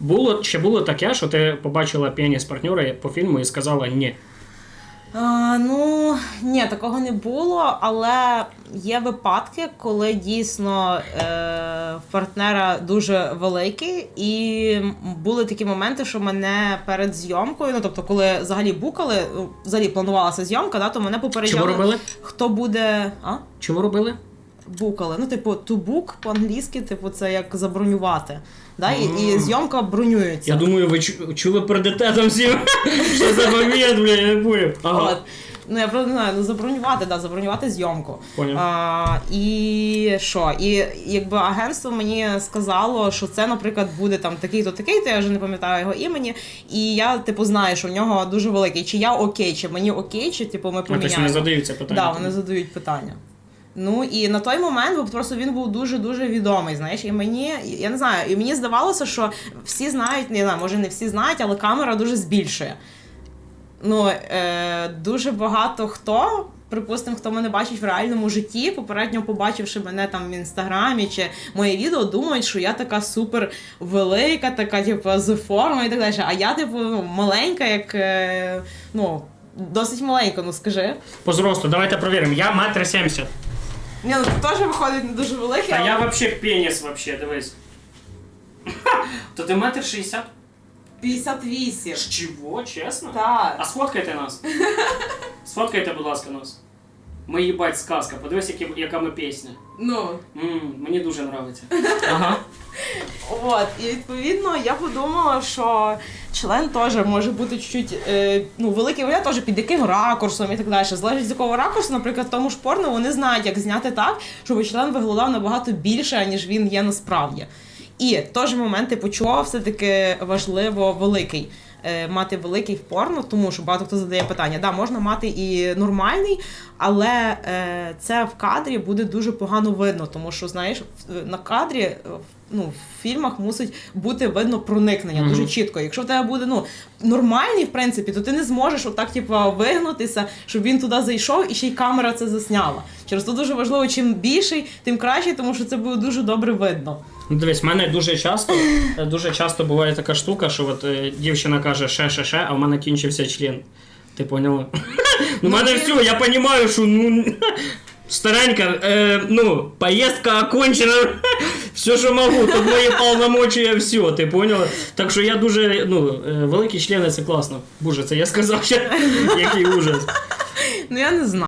Було, чи було таке, що ти побачила пеніс партнера по фільму і сказала ні. А, ну ні, такого не було, але є випадки, коли дійсно е, партнера дуже великий, і були такі моменти, що мене перед зйомкою, ну тобто, коли взагалі букали, взагалі планувалася зйомка, да, то мене попереджали, робили? хто буде. А? Чого робили? Букали. Ну, типу, to book по-англійськи, типу, це як забронювати. Да? І, і зйомка бронюється. Я думаю, ви чу- чули передете там всі. Що за момент, бля, я не понял. Ага. Ну, я просто не знаю, ну забронювати, да, забронювати зйомку. Поняв. А, і що? І якби агентство мені сказало, що це, наприклад, буде там такий-то, такий-то, я вже не пам'ятаю його імені. І я, типу, знаю, що в нього дуже великий. Чи я окей, чи мені окей, чи типу ми А, тобто поміняємо. вони задають це питання. Да, вони задають питання. Ну і на той момент бо просто він був дуже дуже відомий. Знаєш, і мені я не знаю, і мені здавалося, що всі знають, не знаю, може не всі знають, але камера дуже збільшує. Ну е, дуже багато хто. Припустимо, хто мене бачить в реальному житті, попередньо побачивши мене там в інстаграмі чи моє відео, думають, що я така супер велика, така, типу, з формою і так далі. А я, типу, ну, маленька, як е, ну, досить маленька, ну скажи. По зросту, давайте перевіримо. Я метр сімдесят. Ні, ну ти теж виходить не дуже великий. Та але- я вообще пеніс вообще, дивись. То ти метр шістдесят? 58. З Чого, чесно? Так. А сфоткайте нас. Сфоткайте, будь ласка, нас. Ми їбать сказка. Подивись, які, яка ми пісня. Ну. м мені дуже нравиться. Ага. От, і відповідно я подумала, що член теж може бути чуть-чуть е, ну, великий вигляд теж під яким ракурсом і так далі. Залежить з якого ракурсу, наприклад, в тому ж порно вони знають, як зняти так, щоб член виглядав набагато більше, ніж він є насправді. І же момент, типу, чого все-таки важливо великий. е, Мати великий в порно, тому що багато хто задає питання. Да, можна мати і нормальний, але е, це в кадрі буде дуже погано видно, тому що знаєш, на кадрі ну, в фільмах мусить бути видно проникнення Мгм. дуже чітко. Якщо в тебе буде ну нормальний, в принципі, то ти не зможеш отак, типу, вигнутися, щоб він туди зайшов і ще й камера це засняла. Через то дуже важливо, чим більший, тим краще, тому що це буде дуже добре видно. Ну, Дивись, в мене дуже часто, е, дуже часто буває така штука, що от е, дівчина каже ще, ще, ще, а в мене кінчився член. Ти поняла? Ну, в мене ти- все, я розумію, що ну. Старенька, е, ну, поездка окончена, все, що можу, тут мої полномочия, все, ти поняла? Так що я дуже, ну, е, великі члени це класно. Боже, це я сказав ще, який ужас. Ну я не знаю.